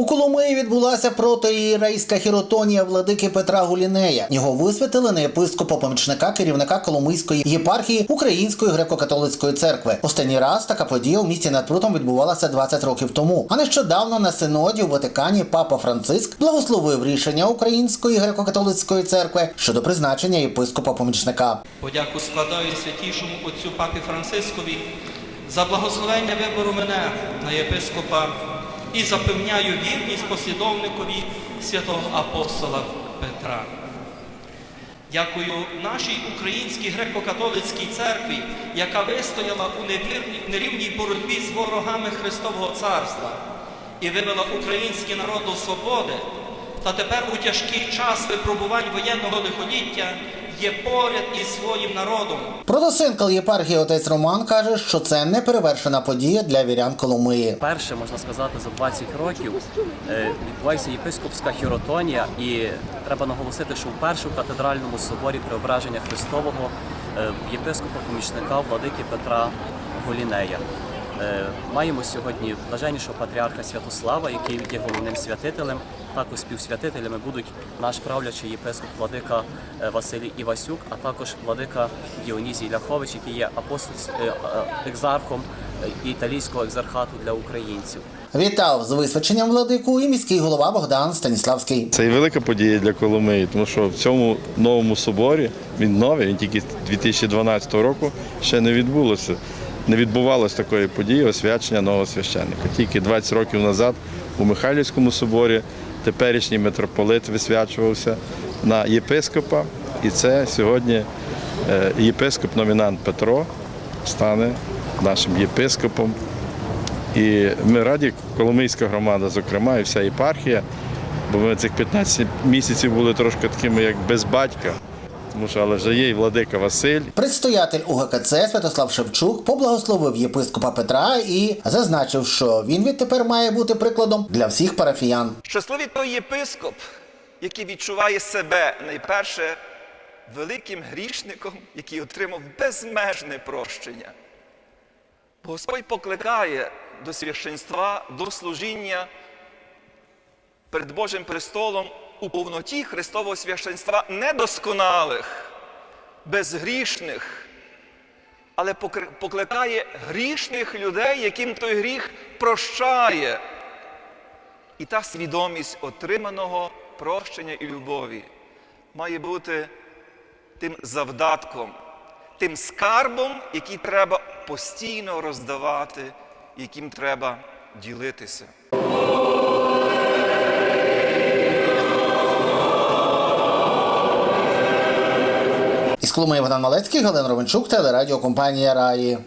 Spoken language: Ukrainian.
У Коломиї відбулася протиєрейська хіротонія владики Петра Гулінея. Його висвятили на єпископа помічника керівника Коломийської єпархії Української греко-католицької церкви. Останній раз така подія у місті над прутом відбувалася 20 років тому. А нещодавно на синоді у Ватикані папа Франциск благословив рішення Української греко-католицької церкви щодо призначення єпископа помічника. Подяку складаю святішому отцю папі Францискові за благословення вибору мене на єпископа і запевняю вірність послідовникові святого апостола Петра. Дякую нашій українській греко-католицькій церкві, яка вистояла у нерівній боротьбі з ворогами Христового Царства і вивела український народ до свободи, та тепер у тяжкий час випробувань воєнного лихоліття є поряд із своїм народом. Протосинкл єпархії отець Роман каже, що це неперевершена подія для вірян Коломиї. Перше, можна сказати, за 20 років е, відбувається єпископська хіротонія, і треба наголосити, що вперше в катедральному соборі Преображення Христового е, єпископа помічника владики Петра Голінея. Е, Маємо сьогодні блаженнішого патріарха Святослава, який є головним святителем. Також співсвятителями будуть наш правлячий єпископ владика е, Василій Івасюк, а також владика Діонізій Ляхович, який є апостол е, екзархом італійського екзархату для українців. Вітав з висвяченням владику і міський голова Богдан Станіславський. Це і велика подія для Коломиї, тому що в цьому новому соборі він новий, він тільки 2012 року ще не відбулося. Не відбувалося такої події освячення нового священника. Тільки 20 років назад у Михайлівському соборі теперішній митрополит висвячувався на єпископа, і це сьогодні е, єпископ-номінант Петро стане нашим єпископом. І ми раді, Коломийська громада, зокрема, і вся єпархія, бо ми цих 15 місяців були трошки такими, як без батька, тому що але вже є і владика Василь, Предстоятель УГКЦ Святослав Шевчук поблагословив єпископа Петра і зазначив, що він відтепер має бути прикладом для всіх парафіян. Щасливий той єпископ, який відчуває себе найперше великим грішником, який отримав безмежне прощення. Бо Господь покликає до священства, до служіння перед Божим престолом у повноті Христового священства недосконалих, безгрішних, але покликає грішних людей, яким той гріх прощає. І та свідомість отриманого прощення і любові має бути тим завдатком, тим скарбом, який треба постійно роздавати, яким треба ділитися. Із Коломиї Богдан Малецький, Галина Ровенчук, телерадіокомпанія Раї.